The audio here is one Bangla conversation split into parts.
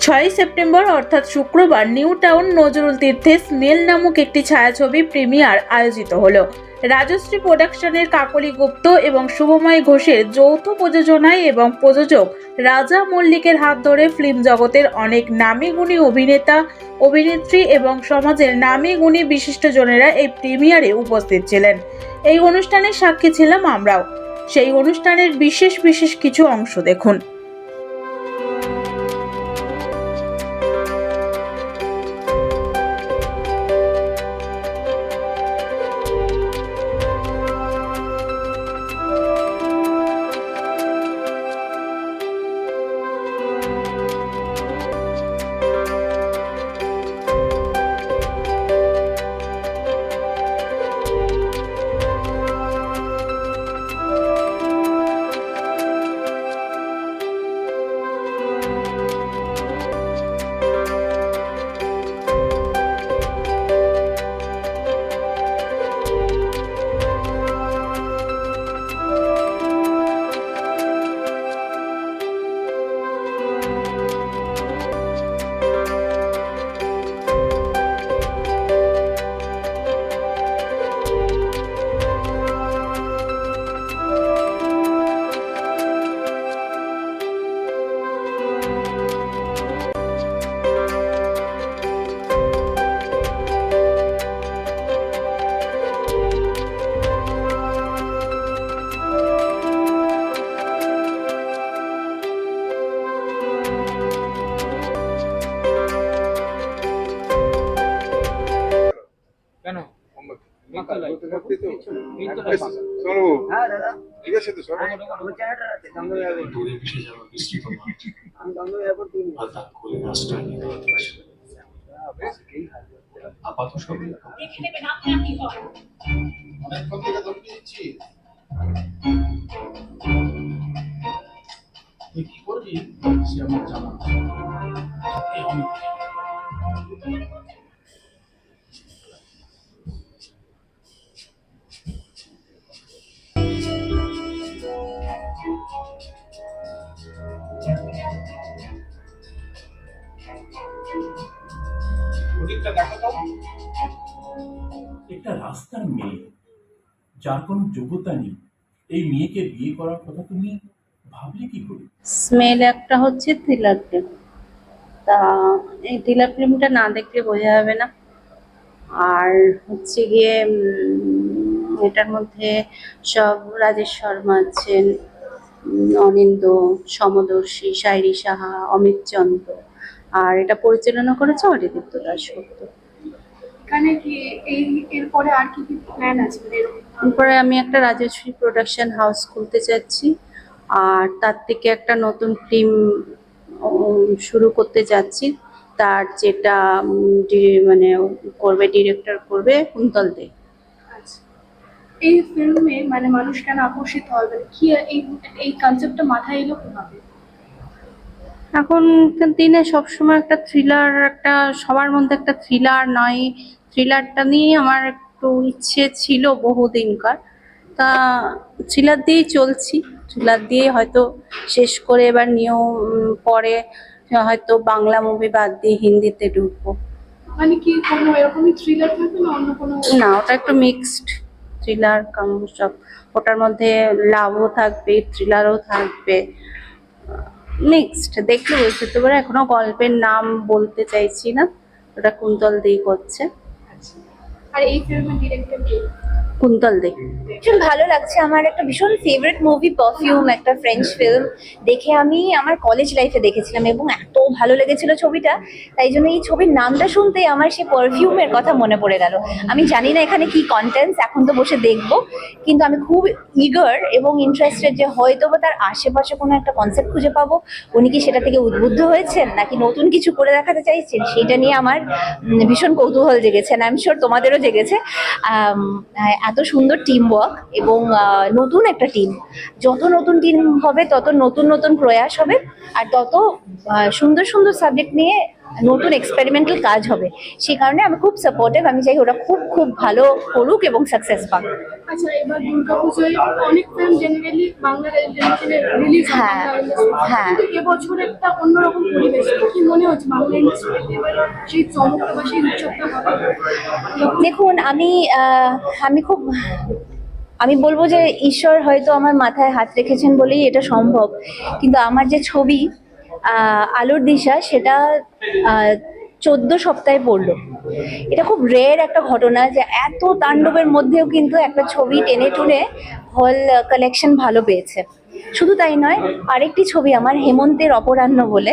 ছয় সেপ্টেম্বর, অর্থাৎ শুক্রবার, নিউ টাউন নজরুল তীর্থে স্মেল নামক একটি ছায়াছবি প্রিমিয়ার আয়োজিত হলো। রাজশ্রী প্রোডাকশনের কাকলি গুপ্ত এবং শুভময় ঘোষের যৌথ প্রযোজনায় এবং প্রযোজক রাজা মল্লিকের হাত ধরে ফিল্ম জগতের অনেক নামি গুণী অভিনেতা, অভিনেত্রী এবং সমাজের নামি গুণী বিশিষ্টজনেরা এই প্রিমিয়ারে উপস্থিত ছিলেন। এই অনুষ্ঠানের সাক্ষী ছিলাম আমরাও। সেই অনুষ্ঠানের বিশেষ বিশেষ কিছু অংশ দেখুন। যাওয়া বৃষ্টির মাঠ আমি গঙ্গা এয়ারপোর্ট দিন। হঠাৎ করে আশ্রয় নিতে হচ্ছে আপাত সবই অনেকক্ষণ থেকে ধমকি দিচ্ছিস। তুই কি করবি? সে আমার জানা যার কোনো যোগ্যতা নেই এই মেয়েকে বিয়ে করার কথা তুমি ভাবলে কি করে? স্মেল একটা হচ্ছে থ্রিলার ফিল্ম তা এই থ্রিলার ফিল্মটা না দেখলে বোঝা যাবে না। আর হচ্ছে গিয়ে এটার মধ্যে সব রাজেশ শর্মা আছেন অনিন্দ সমদর্শী সাইরি সাহা অমিত চন্দ্র। আর এটা পরিচালনা করেছে অরিদীপ্ত দাশগুপ্ত এখানে কি এই এরপরে আর কি কি প্ল্যান আছে? মানে এরকম তারপরে আমি একটা রাজশ্রী প্রোডাকশন হাউস খুলতে চাচ্ছি। আর তার থেকে একটা নতুন ফিল্ম শুরু করতে যাচ্ছি। তার যেটা মানে করবে ডিরেক্টর করবে কুন্তল দে। এই ফিল্মে মানে মানুষ কেন আকর্ষিত হবে কি এই এই কনসেপ্টটা মাথায় এলো কীভাবে? এখনকার দিনে সবসময় একটা থ্রিলার একটা সবার মধ্যে একটা থ্রিলার নয়। থ্রিলারটা নিয়ে আমার একটু ইচ্ছে ছিল বহুদিনকার। তা থ্রিলার দিয়েই চলছি। থ্রিলার দিয়ে হয়তো শেষ করে এবার নিয়েও পরে হয়তো বাংলা মুভি বাদ দিয়ে হিন্দিতে ঢুকবো। মানে কি কোনো এরকমই থ্রিলার থাকবে না অন্য কোনো না ওটা একটু মিক্সড থ্রিলার কাম সব ওটার মধ্যে লাভও থাকবে থ্রিলারও থাকবে। মিক্সড দেখলে বুঝতে তো পারে এখনও গল্পের নাম বলতে চাইছি না। ওটা কুন্তল দেই করছে। আর এই ফিল্মের ডিরেক্টর কে কুন্তল দে। ভীষণ ভালো লাগছে। আমার একটা ভীষণ ফেভারিট মুভি পারফিউম একটা ফ্রেঞ্চ ফিল্ম দেখে আমি আমার কলেজ লাইফে দেখেছিলাম এবং এত ভালো লেগেছিল ছবিটা। তাই জন্য এই ছবির নামটা শুনতেই আমার সেই পারফিউমের কথা মনে পড়ে গেল। আমি জানি না এখানে কি কন্টেন্টস এখন তো বসে দেখব। কিন্তু আমি খুব ইগার এবং ইন্টারেস্টেড যে হয়তো বা তার আশেপাশে কোনো একটা কনসেপ্ট খুঁজে পাবো। উনি কি সেটা থেকে উদ্বুদ্ধ হয়েছেন নাকি নতুন কিছু করে দেখাতে চাইছেন? সেটা নিয়ে আমার ভীষণ কৌতূহল জেগেছে। আই এম শিওর তোমাদেরও জেগেছে। আম, এত সুন্দর টিম ওয়ার্ক এবং নতুন একটা টিম যত নতুন টিম হবে, তত নতুন নতুন প্রয়াস হবে, আর তত সুন্দর সুন্দর সাবজেক্ট নিয়ে নতুন এক্সপেরিমেন্টাল কাজ হবে। সেই কারণে আমি খুব সাপোর্টিভ আমি চাই ওরা খুব খুব ভালো করুক এবং সাকসেস পাক। আচ্ছা হয় হ্যাঁ, দেখুন আমি আমি খুব আমি বলব যে ঈশ্বর হয়তো আমার মাথায় হাত রেখেছেন বলেই এটা সম্ভব। কিন্তু আমার যে ছবি আলোর দিশা সেটা চোদ্দ সপ্তাহে পড়ল। এটা খুব রেয়ার একটা ঘটনা যে এত তাণ্ডবের মধ্যেও কিন্তু একটা ছবি টেনে টুনে হল কালেকশন ভালো পেয়েছে। শুধু তাই নয়, আরেকটি ছবি আমার হেমন্তের অপরাহ্ন বলে।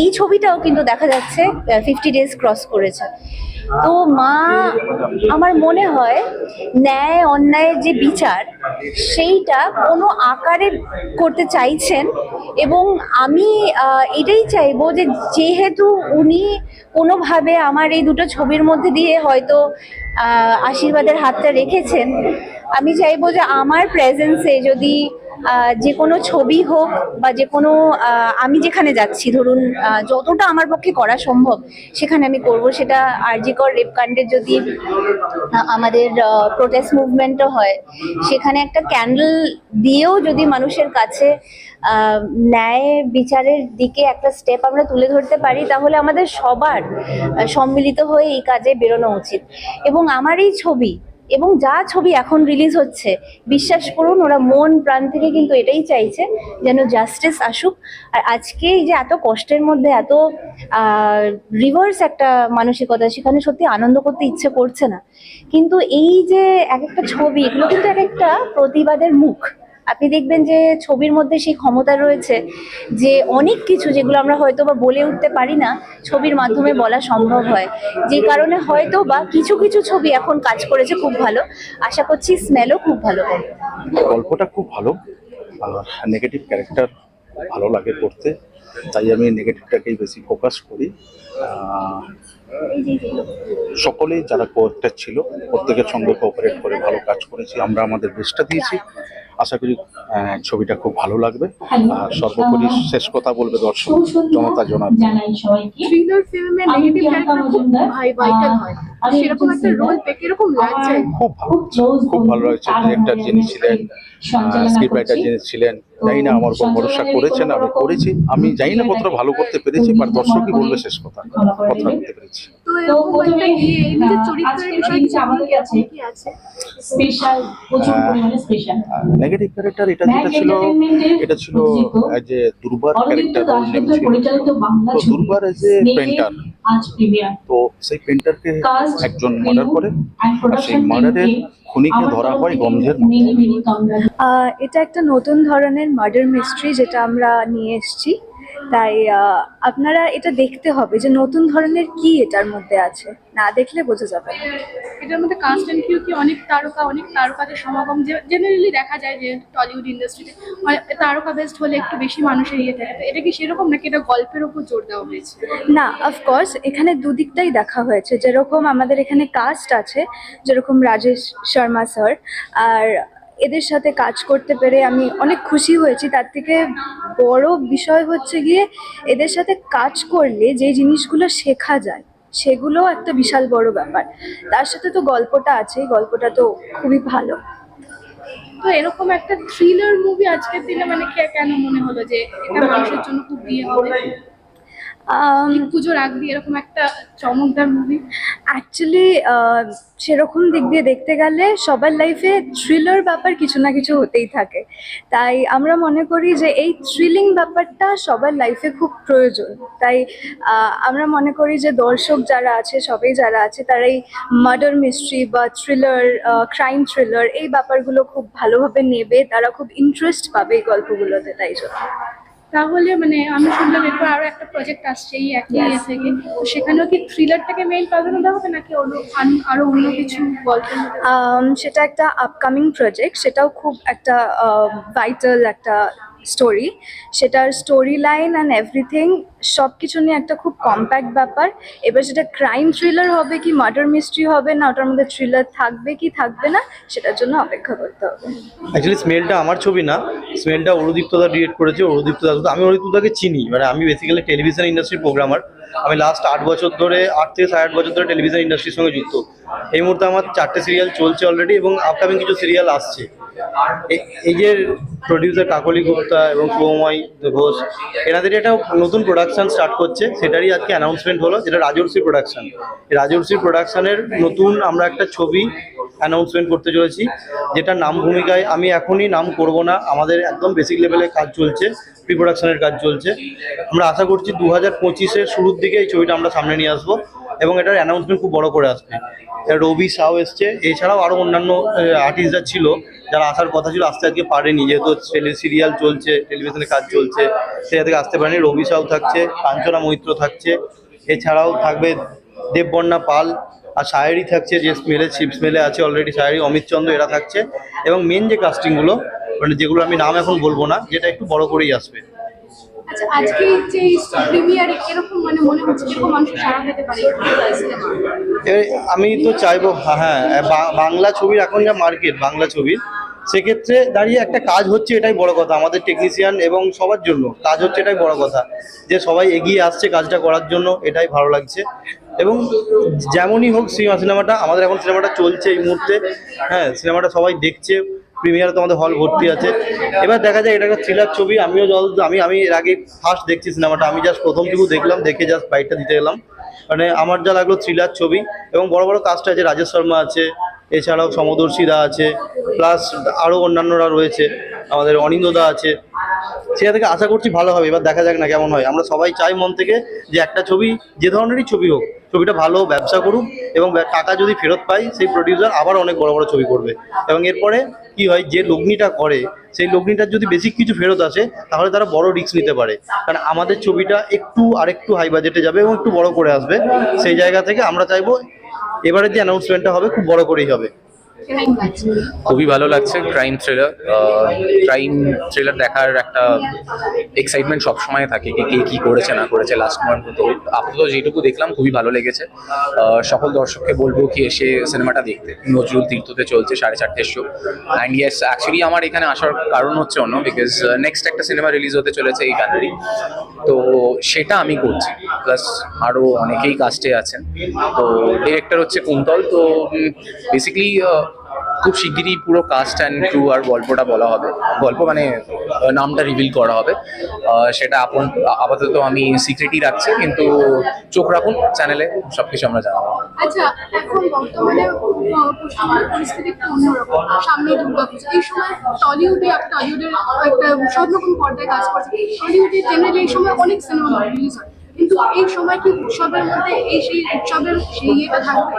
এই ছবিটাও কিন্তু দেখা যাচ্ছে ফিফটি ডেজ ক্রস করেছে। তো মা, আমার মনে হয় ন্যায়, অন্যায়ের যে বিচার, সেইটা কোনো আকারে করতে চাইছেন এবং আমি এটাই চাইব যে যেহেতু উনি কোনোভাবে আমার এই দুটো ছবির মধ্যে দিয়ে হয়তো আশীর্বাদের হাতটা রেখেছেন, আমি চাইব যে আমার প্রেজেন্সে যদি যে কোনো ছবি হোক বা যে কোনো আমি যেখানে যাচ্ছি, ধরুন যতটা আমার পক্ষে করা সম্ভব, সেখানে আমি করব। সেটা আরজিকর রেপকাণ্ডের যদি আমাদের প্রোটেস্ট মুভমেন্টও হয়, সেখানে একটা ক্যান্ডেল দিয়েও যদি মানুষের কাছে ন্যায় বিচারের দিকে একটা স্টেপ আমরা তুলে ধরতে পারি, তাহলে আমাদের সবার সম্মিলিত হয়ে এই কাজে বেরোনো উচিত। এবং আমার এই ছবি এবং যা ছবি এখন রিলিজ হচ্ছে, বিশ্বাস করুন, ওরা মন প্রাণ থেকে কিন্তু এটাই চাইছে, যেন জাস্টিস আসুক। আর আজকে এই যে এত কষ্টের মধ্যে, এত রিভার্স একটা মানসিকতা, সেখানে সত্যি আনন্দ করতে ইচ্ছে করছে না। কিন্তু এই যে এক একটা ছবি, এগুলো কিন্তু এক একটা প্রতিবাদের মুখ। আপনি দেখবেন যে ছবির মধ্যে সেই ক্ষমতা রয়েছে যে অনেক কিছু যেগুলো আমরা হয়তো বা বলে উঠতে পারি না ছবির মাধ্যমে বলা সম্ভব হয়। যে কারণে হয়তো বা কিছু কিছু ছবি এখন কাজ করেছে খুব ভালো। আশা করছি স্মেলও খুব ভালো গল্পটা খুব ভালো। নেগেটিভ ক্যারেক্টার ভালো লাগে করতে। তাই আমি নেগেটিভটাকেই বেশি ফোকাস করি। সকলেই যারা কোয়ার্টার ছিল প্রত্যেকের সঙ্গে কোঅপারেট করে ভালো কাজ করেছি। আমরা আমাদের বেস্টটা দিয়েছি। আশা করি ছবিটা খুব ভালো লাগবে। আর সর্বোপরি শেষ কথা বলবে দর্শক জনতা ক্যারেক্টার খুব হয়। ভালো খুব ভালো লাগছে। ডিরেক্টর যিনি ছিলেন স্ক্রিপ্ট রাইটার যিনি ছিলেন জানি না আমার উপর ভরসা করেছেন আমি করেছি। আমি জানি না কতটা ভালো করতে পেরেছি বাট দর্শকই বলবে শেষ কথা কথা বলতে পেরেছি। তো আমাদের কাছে স্পেশাল প্রচুর পরিমাণে স্পেশাল নেগেটিভ ক্যারেক্টার এটা যেটা ছিল এটা ছিল এ দুর্বার ক্যারেক্টার পরিচালিত বাংলা ছবি দুর্বার এজ এ পেন্টার তো সেই পেন্টারকে একজন মার্ডার করে আর সেই মার্ডারের খুনিকে ধরা হয় গন্ধের মধ্যে মেনি মেনি কংগ্রাচ আহ, এটা একটা নতুন ধরনের মার্ডার মিস্ট্রি যেটা আমরা নিয়ে এসেছি তাই আপনারা এটা দেখতে হবে যে নতুন ধরনের কি এটার মধ্যে আছে। না দেখলে বোঝা যাবে না। এটার মধ্যে কাস্ট অ্যান্ড কিউ কি অনেক তারকা অনেক তারকাদের সমাগম। যে জেনারেলি দেখা যায় যে টলিউড ইন্ডাস্ট্রিতে তারকা বেস্ট হলে একটু বেশি মানুষের ইয়ে থাকে। এটা কি সেরকম নাকি এটা গল্পের উপর জোর দেওয়া হয়েছে? না অফকোর্স এখানে দুদিকটাই দেখা হয়েছে। যেরকম আমাদের এখানে কাস্ট আছে যেরকম রাজেশ শর্মা স্যার আর এদের সাথে কাজ করতে পেরে আমি অনেক খুশি হয়েছি। তার থেকে বড় বিষয় হচ্ছে গিয়ে এদের সাথে কাজ করলে যে জিনিসগুলো শেখা যায় সেগুলো একটা বিশাল বড় ব্যাপার। তার সাথে তো গল্পটা আছে, গল্পটা তো খুবই ভালো। তো এরকম একটা থ্রিলার মুভি আজকের দিনে মানে কেন মনে হলো যে এটা মানুষের জন্য খুব দিয়ে হবে? পুজোর আগ দিয়ে এরকম একটা চমকদার মুভি অ্যাকচুয়ালি সেরকম দিক দিয়ে দেখতে গেলে সবার লাইফে থ্রিলার ব্যাপার কিছু না কিছু হতেই থাকে। তাই আমরা মনে করি যে এই থ্রিলিং ব্যাপারটা সবার লাইফে খুব প্রয়োজন। তাই আহ, আমরা মনে করি যে দর্শক যারা আছে সবাই যারা আছে তারা এই মার্ডার মিস্ট্রি বা থ্রিলার ক্রাইম থ্রিলার এই ব্যাপারগুলো খুব ভালোভাবে নেবে তারা খুব ইন্টারেস্ট পাবে এই গল্পগুলোতে তাই জন্য। তাহলে মানে আমি শুনলাম এরপর আরও একটা প্রজেক্ট আসছে এই একই ইয়ে থেকে। সেখানেও কি থ্রিলারটাকে মেইন প্রাধান্য দেওয়া হবে নাকি আরও অন্য কিছু গল্প? সেটা একটা আপকামিং প্রজেক্ট সেটাও খুব একটা ভাইটাল একটা স্টোরি সেটার স্টোরি লাইন অ্যান্ড এভরিথিং সব কিছু নিয়ে একটা খুব কম্প্যাক্ট ব্যাপার। এবার সেটা ক্রাইম থ্রিলার হবে কি মার্ডার মিস্ট্রি হবে, না ওটার মধ্যে থ্রিলার থাকবে কি থাকবে না, সেটার জন্য অপেক্ষা করতে হবে। অ্যাকচুয়ালি স্মেলটা আমার ছবি না। স্মেলটা অরুদীপ্তদা ডিরেক্ট করেছে অরুদীপ্তদা আমি অরুদীপ্তদাকে চিনি। মানে আমি বেসিক্যালি টেলিভিশন ইন্ডাস্ট্রি প্রোগ্রামার আমি লাস্ট আট বছর ধরে, আট থেকে সাড়ে আট বছর ধরে টেলিভিশন ইন্ডাস্ট্রির সঙ্গে যুক্ত। এই মুহূর্তে আমার চারটে সিরিয়াল চলছে অলরেডি এবং আপকামিং কিছু সিরিয়াল আসছে। এই যে প্রডিউসার কাকলি গুপ্তা এবং শুভময় ঘোষ এনাদের একটা নতুন প্রোডাকশন স্টার্ট করছে। সেটারই আজকে অ্যানাউন্সমেন্ট হলো, যেটা রাজর্ষি প্রোডাকশন রাজর্ষি প্রোডাকশনের নতুন আমরা একটা ছবি অ্যানাউন্সমেন্ট করতে চলেছি যেটা নাম ভূমিকায়, আমি এখনই নাম করব না, আমাদের একদম বেসিক লেভেলে কাজ চলছে প্রি প্রোডাকশনের কাজ চলছে। আমরা আশা করছি দু হাজার শুরুর দিকে এই ছবিটা আমরা সামনে নিয়ে আসব। এবং এটার অ্যানাউন্সমেন্ট খুব বড় করে আসবে। রবি সাউ এসছে। এছাড়াও আরও অন্যান্য আর্টিস্টরা ছিল, যারা আসার কথা ছিল, আস্তে আজকে পারেনি। যেহেতু ছেলে সিরিয়াল চলছে টেলিভিশনে কাজ চলছে সেটা থেকে আসতে পারেনি। রবি সাউ থাকছে, কাঞ্চনা মৈত্র থাকছে। এছাড়াও থাকবে দেববর্ণা পাল আর শায়েরি থাকছে, যে স্মেলে শিপ স্মেলে আছে অলরেডি শায়েরি অমিত চন্দ্র এরা থাকছে। এবং মেন যে কাস্টিংগুলো মানে যেগুলো আমি নাম এখন বলব না, যেটা একটু বড় করেই আসবে। আজকে যে প্রিমিয়ারে এরকম মানে মনে হচ্ছে মানুষ সারা পারে আমি তো চাইব হ্যাঁ বা- বাংলা ছবির এখন যা মার্কেট, বাংলা ছবির, সেক্ষেত্রে দাঁড়িয়ে একটা কাজ হচ্ছে এটাই বড় কথা, আমাদের টেকনিশিয়ান এবং সবার জন্য কাজ হচ্ছে এটাই বড় কথা, যে সবাই এগিয়ে আসছে কাজটা করার জন্য, এটাই ভালো লাগছে। এবং যেমনই হোক, সিনেমা, সিনেমাটা, আমাদের এখন সিনেমাটা চলছে এই মুহূর্তে হ্যাঁ সিনেমাটা সবাই দেখছে প্রিমিয়ারে তো আমাদের হল ভর্তি আছে। এবার দেখা যায় এটা একটা থ্রিলার ছবি, আমিও জল, আমি আমি এর আগে ফার্স্ট দেখছি সিনেমাটা আমি জাস্ট প্রথমটুকু দেখলাম, দেখে জাস্ট বাইকটা দিতে গেলাম মানে আমার যা লাগল থ্রিলার ছবি এবং বড় বড় কাস্ট আছে, রাজেশ শর্মা আছে, এছাড়াও সমদর্শীদা আছে প্লাস আরও অন্যান্যরা রয়েছে, আমাদের অনিন্দদা আছে। সেটা থেকে আশা করছি ভালো হবে, এবার দেখা যাক না কেমন হয়। আমরা সবাই চাই মন থেকে যে একটা ছবি, যে ধরনেরই ছবি হোক ছবিটা ভালো ব্যবসা করুক এবং টাকা যদি ফেরত পাই, সেই প্রডিউসার আবার অনেক বড় বড় ছবি করবে। এবং এরপরে কি হয়, যে লগ্নিটা করে, সেই লগ্নিটার যদি বেশি কিছু ফেরত আসে, তাহলে তারা বড় রিস্ক নিতে পারে। কারণ আমাদের ছবিটা একটু আরেকটু হাই বাজেটে যাবে এবং একটু বড় করে আসবে। সেই জায়গা থেকে আমরা চাইব, এবারে যে অ্যানাউন্সমেন্টটা হবে, খুব বড় করেই হবে। খুবই ভালো লাগছে ক্রাইম থ্রিলার ক্রাইম থ্রিলার দেখার একটা এক্সাইটমেন্ট সবসময় থাকে কি কে কি করেছে, না করেছে। লাস্ট মান্থ তো আপাতত যেটুকু দেখলাম, খুবই ভালো লেগেছে। সকল দর্শককে বলব কি এসে সিনেমাটা দেখতে। নজরুল তীর্থতে চলছে সাড়ে চারটের শো অ্যান্ড ইয়েস অ্যাকচুয়ালি আমার এখানে আসার কারণ হচ্ছে অন্য বিকজ নেক্সট একটা সিনেমা রিলিজ হতে চলেছে এই জানুয়ারি। তো সেটা আমি করছি। প্লাস আরও অনেকেই কাস্টে আছেন। তো ডিরেক্টর হচ্ছে কুন্তল। তো বেসিক্যালি খুব শিগগিরই পুরো কাস্ট অ্যান্ড ক্রু আর গল্পটা বলা হবে। গল্প মানে নামটা রিভিল করা হবে। সেটা আপন, আপাতত আমি সিক্রেটই রাখছি, কিন্তু চোখ রাখুন চ্যানেলে সব কিছু আমরা জানাব। আচ্ছা এই সময় টলিউডে টলিউডের একটা সব রকম পর্দায় কাজ করছে টলিউডে জেনারেলি এই সময় অনেক সিনেমা রিলিজ হয়। কিন্তু এই সময় কি উৎসবের মধ্যে এই সেই উৎসবের সেই ইয়েটা থাকবে?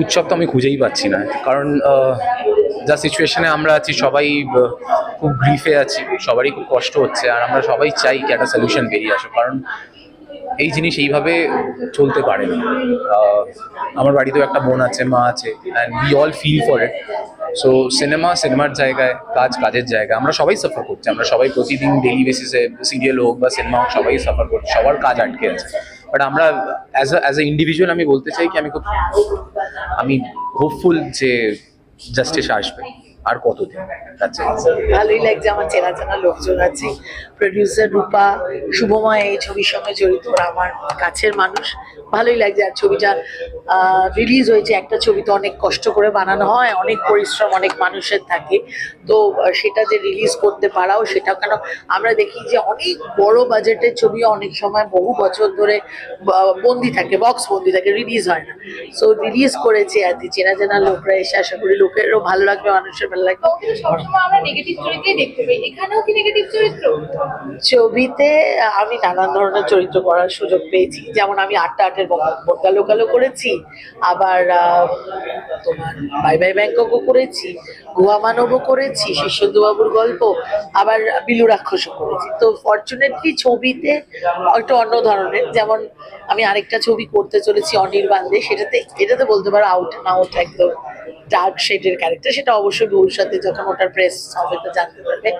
উৎসব তো আমি খুঁজেই পাচ্ছি না, কারণ যা সিচুয়েশনে আমরা আছি, সবাই খুব গ্রিফে আছি, সবারই খুব কষ্ট হচ্ছে, আর আমরা সবাই চাই কি একটা সলিউশন বেরিয়ে আসুক, কারণ এই জিনিস এইভাবে চলতে পারে না। আমার বাড়িতেও একটা বোন আছে, মা আছে and we all feel for it so cinema সিনেমার জায়গায়, কাজ, কাজের জায়গা আমরা সবাই সাফার করছি। আমরা সবাই প্রতিদিন ডেলি বেসিসে সিরিয়াল হোক বা সিনেমা হোক, সবাই সাফার করছি। সবার কাজ আটকে আছে। বাট আমরা as a as a individual আমি বলতে চাই কি, আমি খুব, আমি হোপফুল যে জাস্টিস আসবে। আর কতদিন. ভালোই লাগছে আমার চেনা চেনা লোকজন আছে। প্রডিউসার রূপা শুভময় এই ছবির সঙ্গে জড়িত আমার কাছের মানুষ। ভালোই লাগছে আর ছবিটা রিলিজ হয়েছে একটা ছবি তো অনেক কষ্ট করে বানানো হয়, অনেক পরিশ্রম, অনেক মানুষের থাকে। তো সেটা যে রিলিজ করতে পারাও, সেটা কেন আমরা দেখি যে অনেক বড় বাজেটের ছবি অনেক সময় বহু বছর ধরে বন্দি থাকে বক্স বন্দি থাকে রিলিজ হয় না। সো রিলিজ করেছে আর কি, চেনা চেনা লোকরা এসে আশা করি লোকেরও ভালো লাগবে, মানুষের ভালো লাগবে। সবসময় আমরা নেগেটিভ চরিত্রই দেখতে পাই। এখানেও কি নেগেটিভ চরিত্র? ছবিতে আমি নানান ধরনের চরিত্র করার সুযোগ পেয়েছি। যেমন আমি আটটা আটের বোকা কালো করেছি, আবার তোমার বাই বাই ব্যাংককও করেছি গোয়া মানবও করেছি শিষ্যন্দুবাবুর গল্প, আবার বিলু রাক্ষসও করেছি। তো ফর্চুনেটলি ছবিতে একটু অন্য ধরনের, যেমন আমি আরেকটা ছবি করতে চলেছি অনির্বাণে সেটাতে, এটাতে বলতে পারো আউট না আউট একদম ডার্ক শেডের ক্যারেক্টার সেটা অবশ্যই ভবিষ্যতে যখন ওটার প্রেস হবে তো জানতে পারবে।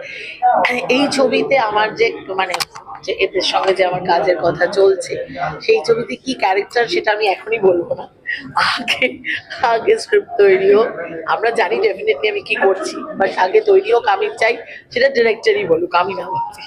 এই ছবিতে আমার যে মানে যে এদের সঙ্গে যে আমার কাজের কথা চলছে, সেই ছবিতে কি ক্যারেক্টার সেটা আমি এখনই বলব না। আগে আগে স্ক্রিপ্ট তৈরি হোক। আমরা জানি ডেফিনেটলি আমি কি করছি বাট আগে তৈরি হোক, আমি চাই সেটা ডিরেক্টরই বলুক, আমি না বলছি।